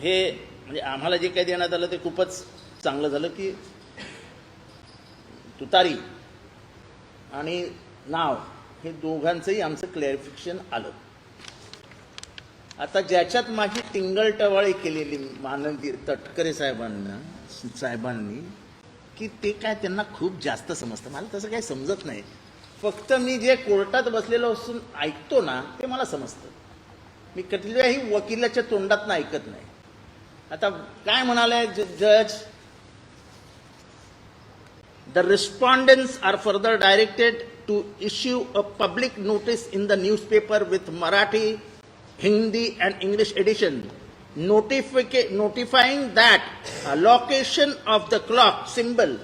हे म्हणजे आम्हाला जे काही देण्यात आलं ते खूपच चांगलं झालं की तुतारी आणि नाव हे दोघांचंही आमचं क्लॅरिफिकेशन आलं. आता ज्याच्यात माझी टिंगलटवाळी केलेली मानंदी तटकरे साहेबांना साहेबांनी की ते काय त्यांना खूप जास्त समजतं. मला तसं काही समजत नाही. फक्त मी जे कोर्टात बसलेलो असून ऐकतो ना ते मला समजतं. मी कधीही वकिलाच्या तोंडात ऐकत नाही. आता काय म्हणाले जज The respondents are further directed to issue a public notice in the newspaper with Marathi, Hindi and English edition notifica- notifying that a location of the clock symbol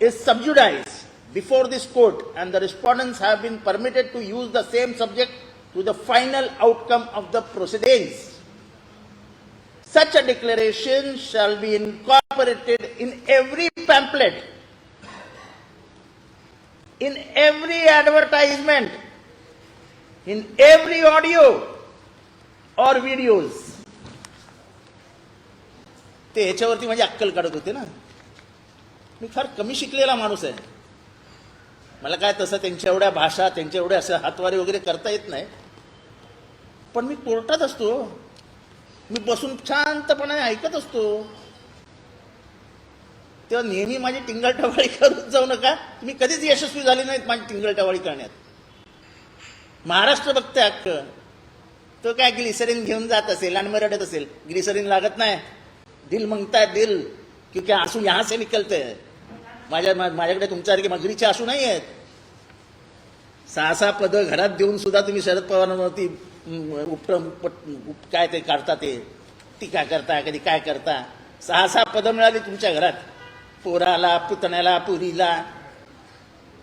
is subjudiced before this court and the respondents have been permitted to use the same subject to the final outcome of the proceedings. Such a declaration shall be incorporated in every pamphlet in every advertisement, in every audio or videos. ते ह्याच्यावरती माझी अक्कल काढत होते ना मी फार कमी शिकलेला माणूस आहे मला काय तसं त्यांच्या एवढ्या भाषा त्यांच्या एवढ्या असं हातवारे वगैरे करता येत नाही पण मी कोर्टात असतो मी बसून शांतपणाने ऐकत असतो. तेव्हा नेहमी माझी टिंगलटवाळी करत जाऊ नका. तुम्ही कधीच यशस्वी झाले नाहीत माझी टिंगलटवाळी करण्यात. महाराष्ट्र बघते अख्ख. तो काय ग्लिसरीन घेऊन जात असेल आणि रडत असेल. ग्लिसरीन लागत नाही. दिल मंगता दिल क्योंकि काय यहाँ से निकलते माझ्या माझ्याकडे तुमच्यासारखे मगरीचे आसू नाही आहेत सहा सहा पदं घरात देऊन सुद्धा तुम्ही शरद पवारांवरती उपक्रम उप काय ते काढता ते? टीका करता? कधी काय करता? सहा सहा पदं मिळाली तुमच्या घरात. पोराला पुतण्याला पुरीला.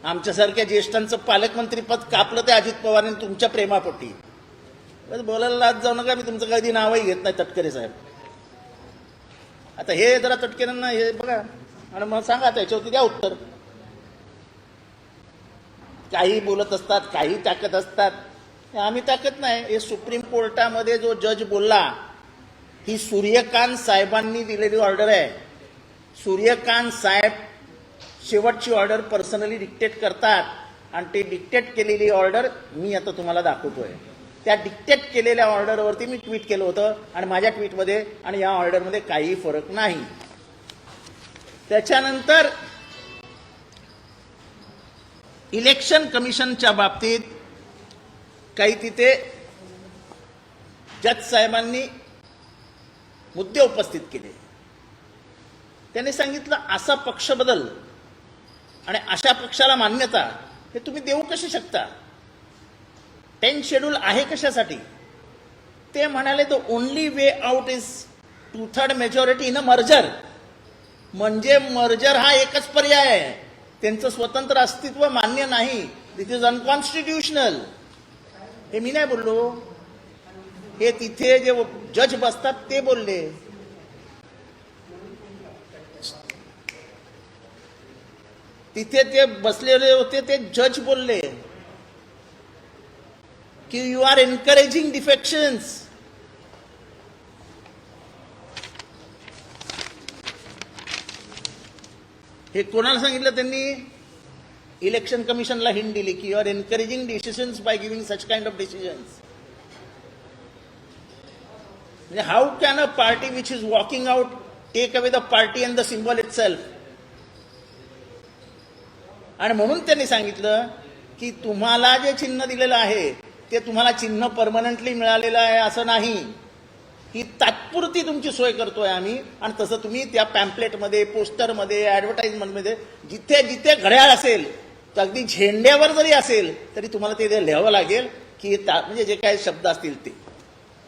आमच्यासारख्या ज्येष्ठांचं पालकमंत्रीपद कापलं ते अजित पवारांनी तुमच्या प्रेमापोटी. बोलायला लाज जाऊ नका मी तुमचं कधी नावही घेत नाही तटकरे साहेब. आता हे जरा तटकरेंना हे बघा. आणि मग सांगा त्याच्यावरती द्या उत्तर. काही बोलत असतात काही टाकत असतात. आम्ही टाकत नाही. हे सुप्रीम कोर्टामध्ये जो जज बोलला ही सूर्यकांत साहेबांनी दिलेली ऑर्डर आहे. सूर्यकांत साहेब शेवटची ऑर्डर पर्सनली डिक्टेट करतात आणि ते डिक्टेट केलेली ऑर्डर मी आता तुम्हाला दाखवतोय. त्या डिक्टेट केलेल्या ऑर्डरवरती मी ट्विट केलं होतं आणि माझ्या ट्विटमध्ये आणि या ऑर्डरमध्ये काही फरक नाही. त्याच्यानंतर इलेक्शन कमिशनच्या बाबतीत काही तिथे जज साहेबांनी मुद्दे उपस्थित केले. त्यांनी सांगितलं असा पक्ष बदल आणि अशा पक्षाला मान्यता हे तुम्ही देऊ कशी शकता? टेन शेड्यूल आहे कशासाठी? ते म्हणाले the only way out is two third majority in a merger म्हणजे मर्जर हा एकच पर्याय आहे. त्यांचं स्वतंत्र अस्तित्व मान्य नाही. दिस इज अनकॉन्स्टिट्युशनल हे मी नाही बोललो हे तिथे जे जज बसतात ते बोलले. तिथे ते बसलेले होते ते जज बोलले की यू आर एनकरेजिंग डिफेक्शन्स हे कोणाला सांगितलं त्यांनी? इलेक्शन कमिशनला हिंट दिली की you are encouraging decisions by giving such kind of decisions म्हणजे how can a party which is walking out take away the party and the symbol itself आणि म्हणून त्यांनी सांगितलं की तुम्हाला जे चिन्ह दिलेलं आहे ते तुम्हाला चिन्ह परमनंटली मिळालेलं आहे असं नाही. ही तात्पुरती तुमची सोय करतोय आम्ही आणि तसं तुम्ही त्या पॅम्पलेटमध्ये पोस्टरमध्ये ॲडव्हर्टाइजमेंटमध्ये जिथे जिथे घड्याळ असेल तर अगदी झेंड्यावर जरी असेल तरी तुम्हाला ते लिहावं लागेल की ता म्हणजे जे काही शब्द असतील ते.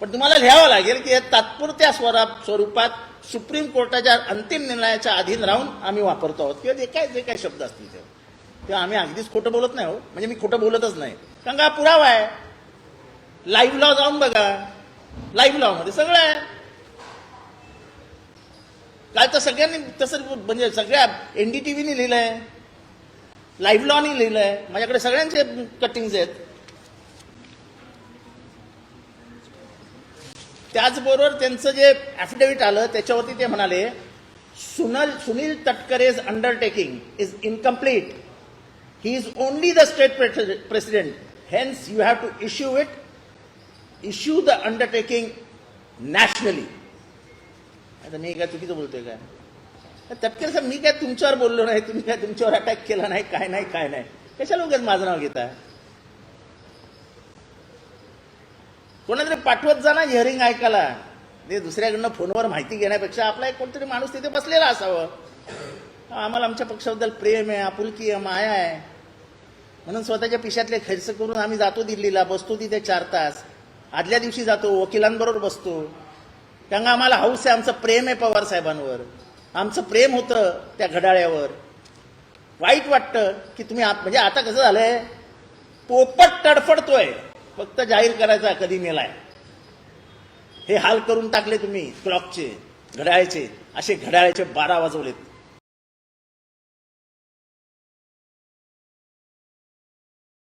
पण तुम्हाला लिहावं लागेल की हे तात्पुरत्या स्वरा स्वरूपात सुप्रीम कोर्टाच्या अंतिम निर्णयाच्या अधीन राहून आम्ही वापरतो आहोत. किंवा जे काय जे काही शब्द असतील ते. तेव्हा आम्ही अगदीच खोटं बोलत नाही हो म्हणजे मी खोटं बोलतच नाही. कारण का? पुरावा आहे. लाईव्ह लॉ जाऊन बघा. लाईव्ह लॉ मध्ये सगळं आहे. काय तर सगळ्यांनी तसं म्हणजे सगळ्या एनडीटीव्हीने आहे लाईव्ह लॉनी लिहिलंय. माझ्याकडे सगळ्यांचे कटिंग्ज आहेत. त्याचबरोबर त्यांचं जे ॲफिडेव्हिट आलं त्याच्यावरती ते म्हणाले सुनल Sunil तटकरेज undertaking is incomplete he is only the state president hence you have to issue it issue the undertaking nationally आता मी काय चुकीचं बोलतोय काय? तटकरे साहेब मी काय तुमच्यावर बोललो नाही तुम्ही काय तुमच्यावर अटॅक केला नाही काय नाही काय नाही. कशाला उगाच माझं नाव घेताय कोणातरी पाठवत जा ना हिअरिंग ऐकायला. ते दुसऱ्याकडनं फोनवर माहिती घेण्यापेक्षा आपला एक कोणतरी माणूस तिथे बसलेला असावं. आम्हाला आमच्या पक्षाबद्दल प्रेम आहे आपुलकी आहे माया आहे. म्हणून स्वतःच्या पिशातले खर्च करून आम्ही जातो दिल्लीला बसतो तिथे चार तास. आदल्या दिवशी जातो वकिलांबरोबर बसतो. कारण आम्हाला हौस आहे आमचं प्रेम आहे पवार साहेबांवर. आमचं प्रेम होतं त्या घड्याळ्यावर. वाईट वाटतं की तुम्ही आत- म्हणजे आता कसं झालंय? पोपट तडफडतोय. फक्त जाहीर करायचा कधी मेलाय हे हाल करून टाकले तुम्ही क्लॉकचे घड्याळचे. असे घड्याळाचे बारा वाजवलेत.